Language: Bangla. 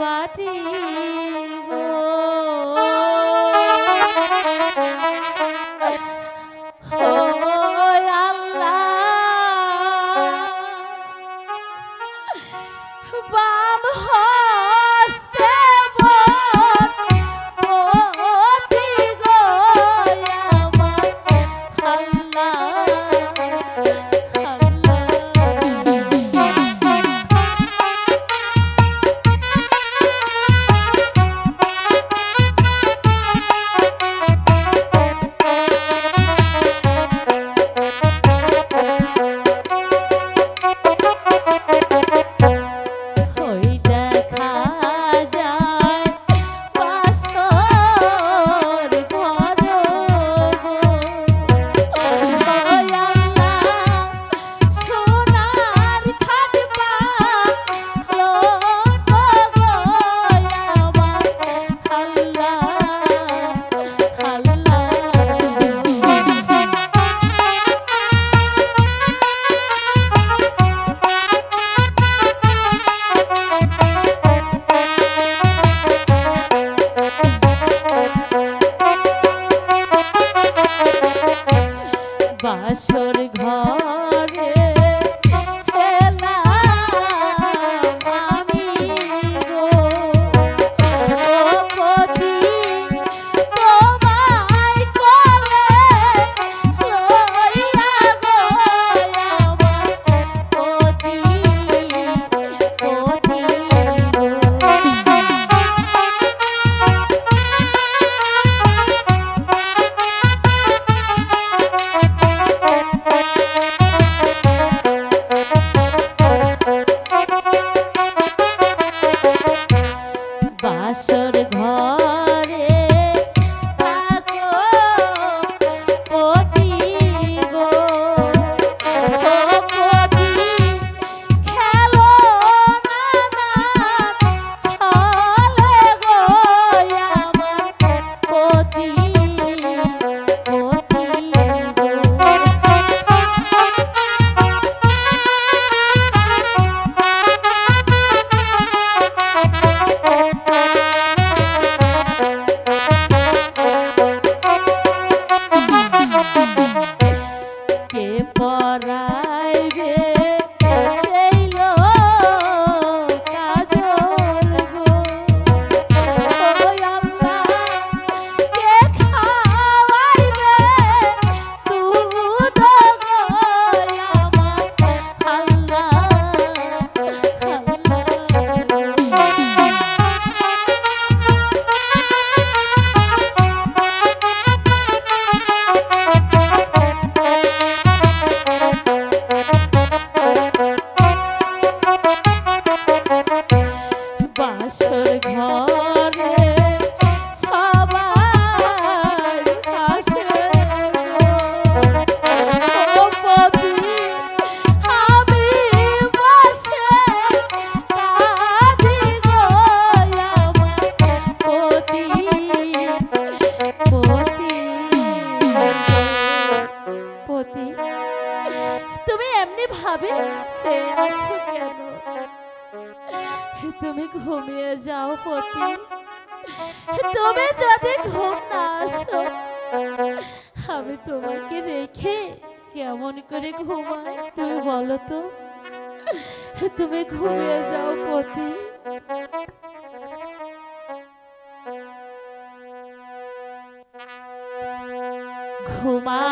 বাটি গো এমনি ভাবে কেন? তুমি ঘুমিয়ে যাও পতি। তুমি যদি ঘুম না আসো, আমি তোমাকে রেখে কেমন করে ঘুমাই তুমি বলো তো? তুমি ঘুমিয়ে যাও পতি। ঘুমা